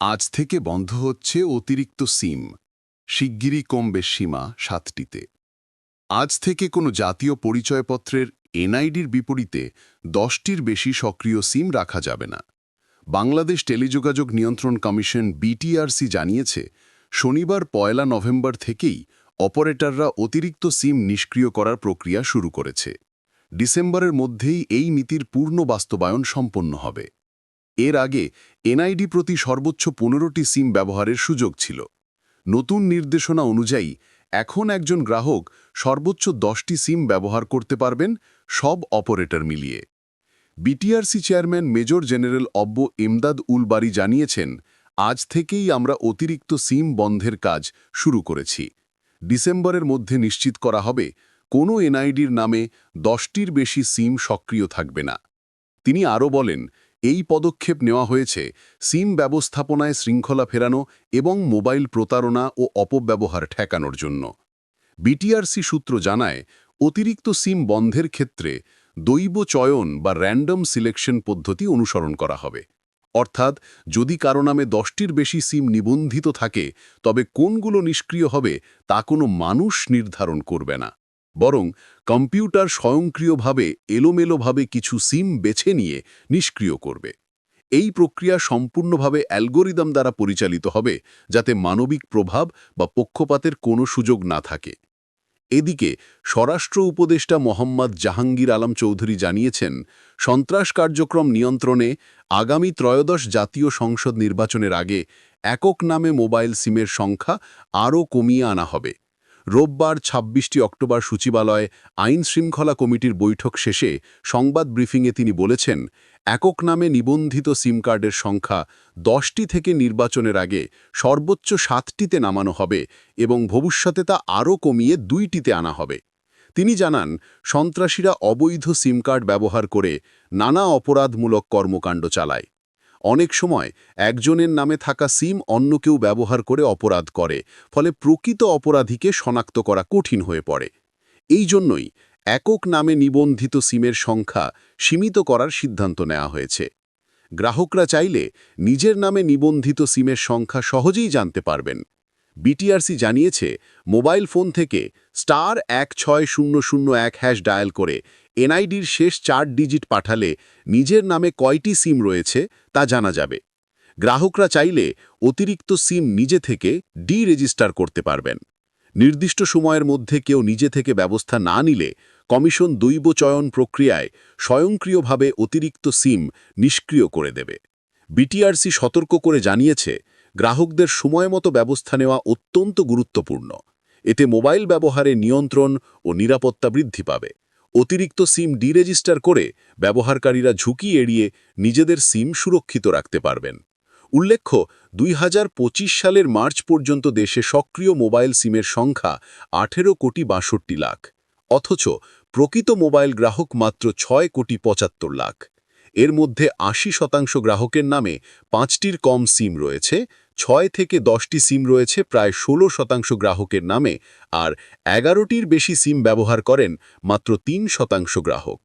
আজ থেকে বন্ধ হচ্ছে অতিরিক্ত সিম। শিগগিরই কমবে সীমা সাতটিতে। আজ থেকে কোনো জাতীয় পরিচয়পত্রের এনআইডির বিপরীতে দশটির বেশি সক্রিয় সিম রাখা যাবে না। বাংলাদেশ টেলিযোগাযোগ নিয়ন্ত্রণ কমিশন বিটিআরসি জানিয়েছে, শনিবার পয়লা নভেম্বর থেকেই অপারেটররা অতিরিক্ত সিম নিষ্ক্রিয় করার প্রক্রিয়া শুরু করেছে। ডিসেম্বরের মধ্যেই এই নীতির পূর্ণ বাস্তবায়ন সম্পন্ন হবে। এর আগে এনআইডি প্রতি সর্বোচ্চ পনেরোটি সিম ব্যবহারের সুযোগ ছিল। নতুন নির্দেশনা অনুযায়ী এখন একজন গ্রাহক সর্বোচ্চ দশটি সিম ব্যবহার করতে পারবেন সব অপারেটর মিলিয়ে। বিটিআরসি চেয়ারম্যান মেজর জেনারেল অব্ব এমদাদ উল বারি জানিয়েছেন, আজ থেকেই আমরা অতিরিক্ত সিম বন্ধের কাজ শুরু করেছি। ডিসেম্বরের মধ্যে নিশ্চিত করা হবে কোনো এনআইডির নামে দশটির বেশি সিম সক্রিয় থাকবে না। তিনি আরও বলেন এই পদক্ষেপ নেওয়া হয়েছে সিম ব্যবস্থাপনায় শৃঙ্খলা ফেরানো এবং মোবাইল প্রতারণা ও অপব্যবহার ঠেকানোর জন্য। বিটিআরসি সূত্র জানায়, অতিরিক্ত সিম বন্ধের ক্ষেত্রে দৈব চয়ন বা র্যান্ডম সিলেকশন পদ্ধতি অনুসরণ করা হবে। অর্থাৎ, যদি কারও নামে দশটির বেশি সিম নিবন্ধিত থাকে, তবে কোনগুলো নিষ্ক্রিয় হবে তা কোনো মানুষ নির্ধারণ করবে না। বরং কম্পিউটার স্বয়ংক্রিয়ভাবে এলোমেলোভাবে কিছু সিম বেছে নিয়ে নিষ্ক্রিয় করবে। এই প্রক্রিয়া সম্পূর্ণভাবে অ্যালগোরিদম দ্বারা পরিচালিত হবে, যাতে মানবিক প্রভাব বা পক্ষপাতের কোনো সুযোগ না থাকে। এদিকে, স্বরাষ্ট্র উপদেষ্টা মোহাম্মদ জাহাঙ্গীর আলম চৌধুরী জানিয়েছেন, সন্ত্রাস কার্যক্রম নিয়ন্ত্রণে আগামী ত্রয়োদশ জাতীয় সংসদ নির্বাচনের আগে একক নামে মোবাইল সিমের সংখ্যা আরও কমিয়ে আনা হবে। রোববার ২৬ অক্টোবর সচিবালয়ে আইন শৃঙ্খলা কমিটির বৈঠক শেষে সংবাদ ব্রিফিংয়ে তিনি বলেছেন, একক নামে নিবন্ধিত সিম কার্ডের সংখ্যা দশটি থেকে নির্বাচনের আগে সর্বোচ্চ সাতটিতে নামানো হবে এবং ভবিষ্যতে তা আরও কমিয়ে দুইটিতে আনা হবে। তিনি জানান, সন্ত্রাসীরা অবৈধ সিম কার্ড ব্যবহার করে নানা অপরাধমূলক কর্মকাণ্ড চালায়। অনেক সময় একজনের নামে থাকা সিম অন্য কেউ ব্যবহার করে অপরাধ করে, ফলে প্রকৃত অপরাধীকে শনাক্ত করা কঠিন হয়ে পড়ে। এই জন্যই একক নামে নিবন্ধিত সিমের সংখ্যা সীমিত করার সিদ্ধান্ত নেওয়া হয়েছে। গ্রাহকরা চাইলে নিজের নামে নিবন্ধিত সিমের সংখ্যা সহজেই জানতে পারবেন। বিটিআরসি জানিয়েছে, মোবাইল ফোন থেকে স্টার এক ছয় শূন্য শূন্য এক হ্যাশ ডায়াল করে এনআইডির শেষ চার ডিজিট পাঠালে নিজের নামে কয়টি সিম রয়েছে তা জানা যাবে। গ্রাহকরা চাইলে অতিরিক্ত সিম নিজে থেকে ডি রেজিস্টার করতে পারবেন। নির্দিষ্ট সময়ের মধ্যে কেউ নিজে থেকে ব্যবস্থা না নিলে কমিশন দৈব চয়ন প্রক্রিয়ায় স্বয়ংক্রিয়ভাবে অতিরিক্ত সিম নিষ্ক্রিয় করে দেবে। বিটিআরসি সতর্ক করে জানিয়েছে, গ্রাহকদের সময়মতো ব্যবস্থা নেওয়া অত্যন্ত গুরুত্বপূর্ণ। এতে মোবাইল ব্যবহারে নিয়ন্ত্রণ ও নিরাপত্তা বৃদ্ধি পাবে। অতিরিক্ত সিম ডিরেজিস্টার করে ব্যবহারকারীরা ঝুঁকি এড়িয়ে নিজেদের সিম সুরক্ষিত রাখতে পারবেন। উল্লেখ্য, দুই হাজার পঁচিশ সালের মার্চ পর্যন্ত দেশে সক্রিয় মোবাইল সিমের সংখ্যা আঠেরো কোটি বাষট্টি লাখ, অথচ প্রকৃত মোবাইল গ্রাহক মাত্র ছয় কোটি পঁচাত্তর লাখ। এর মধ্যে আশি শতাংশ গ্রাহকের নামে পাঁচটির কম সিম রয়েছে ছয় থেকে দশটি সিম রয়েছে প্রায় ষোলো শতাংশ গ্রাহকের নামে, আর এগারোটির বেশি সিম ব্যবহার করেন মাত্র তিন শতাংশ গ্রাহক।